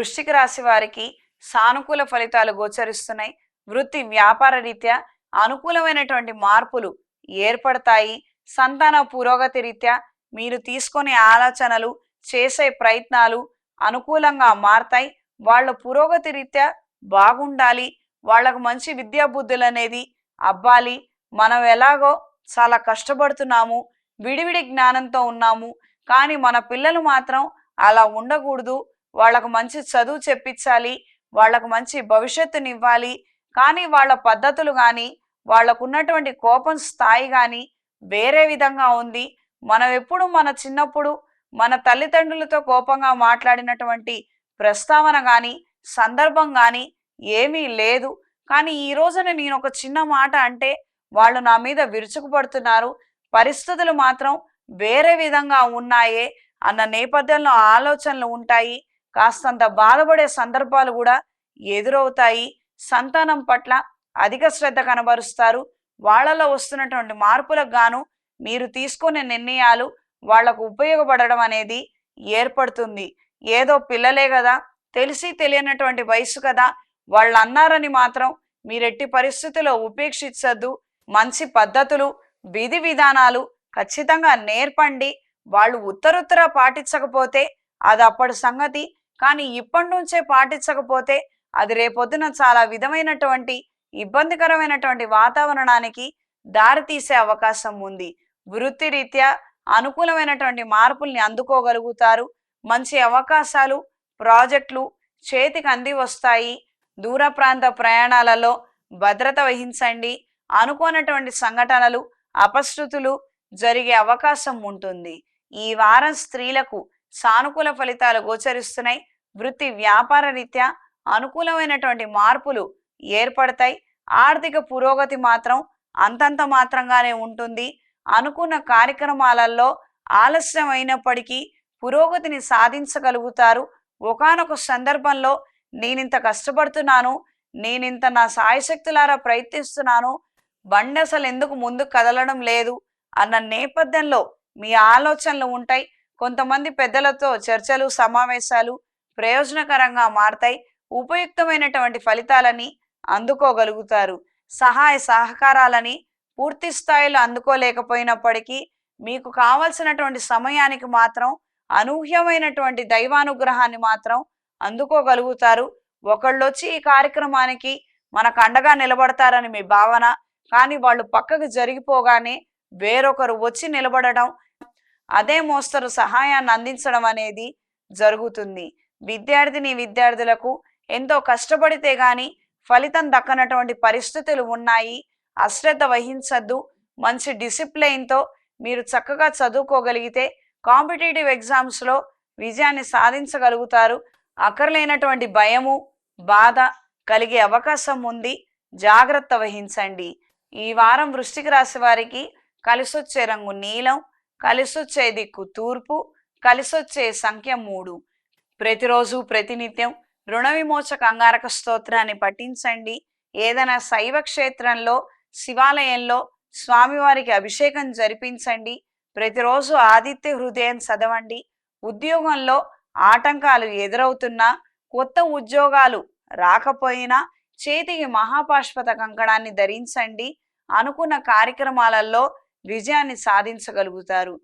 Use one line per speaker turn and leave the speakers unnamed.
వృశ్చిక రాశి వారికి సానుకూల ఫలితాలు గోచరిస్తున్నాయి. వృత్తి వ్యాపార రీత్యా అనుకూలమైనటువంటి మార్పులు ఏర్పడతాయి. సంతాన పురోగతి రీత్యా మీరు తీసుకునే ఆలోచనలు చేసే ప్రయత్నాలు అనుకూలంగా మారతాయి. వాళ్ళ పురోగతి రీత్యా బాగుండాలి. వాళ్ళకు మంచి విద్యా బుద్ధులు అనేది అవ్వాలి. మనం ఎలాగో చాలా కష్టపడుతున్నాము. విడివిడి జ్ఞానంతో ఉన్నాము. కానీ మన పిల్లలు మాత్రం అలా ఉండకూడదు. వాళ్ళకు మంచి చదువు చెప్పించాలి వాళ్ళకు మంచి భవిష్యత్తునివ్వాలి. కానీ వాళ్ళ పద్ధతులు కానీ వాళ్ళకు ఉన్నటువంటి కోపం స్థాయి కానీ వేరే విధంగా ఉంది. మనం ఎప్పుడు మన చిన్నప్పుడు మన తల్లిదండ్రులతో కోపంగా మాట్లాడినటువంటి ప్రస్తావన కానీ సందర్భం కానీ ఏమీ లేదు. కానీ ఈ రోజున నేను ఒక చిన్న మాట అంటే వాళ్ళు నా మీద విరుచుకుపడుతున్నారు. పరిస్థితులు మాత్రం వేరే విధంగా ఉన్నాయే అన్న నేపథ్యంలో ఆలోచనలు ఉంటాయి. కాస్తంత బాధపడే సందర్భాలు కూడా ఎదురవుతాయి. సంతానం పట్ల అధిక శ్రద్ధ కనబరుస్తారు. వాళ్ళలో వస్తున్నటువంటి మార్పులకు గాను మీరు తీసుకునే నిర్ణయాలు వాళ్ళకు ఉపయోగపడడం అనేది ఏర్పడుతుంది. ఏదో పిల్లలే కదా తెలిసి తెలియనటువంటి వయసు కదా వాళ్ళు అన్నారని మాత్రం మీరెట్టి పరిస్థితుల్లో ఉపేక్షించద్దు. మంచి పద్ధతులు విధి విధానాలు ఖచ్చితంగా నేర్పండి. వాళ్ళు ఉత్తరుత్తర పాటించకపోతే అది అప్పటి సంగతి. కానీ ఇప్పటి నుంచే పాటించకపోతే అది రేపొద్దున చాలా విధమైనటువంటి ఇబ్బందికరమైనటువంటి వాతావరణానికి దారితీసే అవకాశం ఉంది. వృత్తిరీత్యా అనుకూలమైనటువంటి మార్పుల్ని అందుకోగలుగుతారు. మంచి అవకాశాలు ప్రాజెక్టులు చేతికి అంది వస్తాయి. దూర ప్రాంత ప్రయాణాలలో భద్రత వహించండి. అనుకోనటువంటి సంఘటనలు అపశృతులు జరిగే అవకాశం ఉంటుంది. ఈ వారం స్త్రీలకు సానుకూల ఫలితాలు గోచరిస్తున్నాయి. వృత్తి వ్యాపార రీత్యా అనుకూలమైనటువంటి మార్పులు ఏర్పడతాయి. ఆర్థిక పురోగతి మాత్రం అంతంత మాత్రంగానే ఉంటుంది. అనుకున్న కార్యక్రమాలలో ఆలస్యం అయినప్పటికీ పురోగతిని సాధించగలుగుతారు. ఒకానొక సందర్భంలో నేనింత కష్టపడుతున్నాను నేనింత నా సాయశక్తులారా ప్రయత్నిస్తున్నాను బండి అసలు ఎందుకు ముందు కదలడం లేదు అన్న నేపథ్యంలో మీ ఆలోచనలు ఉంటాయి. కొంతమంది పెద్దలతో చర్చలు సమావేశాలు ప్రయోజనకరంగా మారతాయి. ఉపయుక్తమైనటువంటి ఫలితాలని అందుకోగలుగుతారు. సహాయ సహకారాలని పూర్తి స్థాయిలో అందుకోలేకపోయినప్పటికీ మీకు కావలసినటువంటి సమయానికి మాత్రం అనూహ్యమైనటువంటి దైవానుగ్రహాన్ని మాత్రం అందుకోగలుగుతారు. ఒకళ్ళొచ్చి ఈ కార్యక్రమానికి మనకు అండగా నిలబడతారని మీ భావన కానీ వాళ్ళు పక్కకు జరిగిపోగానే వేరొకరు వచ్చి నిలబడడం అదే మోస్తరు సహాయాన్ని అందించడం అనేది జరుగుతుంది. విద్యార్థిని విద్యార్థులకు ఎంతో కష్టపడితే గాని ఫలితం దక్కనటువంటి పరిస్థితులు ఉన్నాయి. అశ్రద్ధ వహించద్దు. మంచి డిసిప్లైన్తో మీరు చక్కగా చదువుకోగలిగితే కాంపిటేటివ్ ఎగ్జామ్స్లో విజయాన్ని సాధించగలుగుతారు. అక్కర్లేనటువంటి భయము బాధ కలిగే అవకాశం ఉంది. జాగ్రత్త వహించండి. ఈ వారం వృష్టికి రాశి వారికి కలిసొచ్చే రంగు నీలం కలిసొచ్చే దిక్కు తూర్పు కలిసొచ్చే సంఖ్య మూడు. ప్రతిరోజు ప్రతినిత్యం రుణ విమోచక అంగారక స్తోత్రాన్ని పఠించండి. ఏదైనా శైవ క్షేత్రంలో శివాలయంలో స్వామివారికి అభిషేకం జరిపించండి. ప్రతిరోజు ఆదిత్య హృదయం చదవండి. ఉద్యోగంలో ఆటంకాలు ఎదురవుతున్నా కొత్త ఉద్యోగాలు రాకపోయినా చేతికి మహాపాశ్వత కంకణాన్ని ధరించండి. అనుకున్న కార్యక్రమాలలో విజయాన్ని సాధించగలుగుతారు.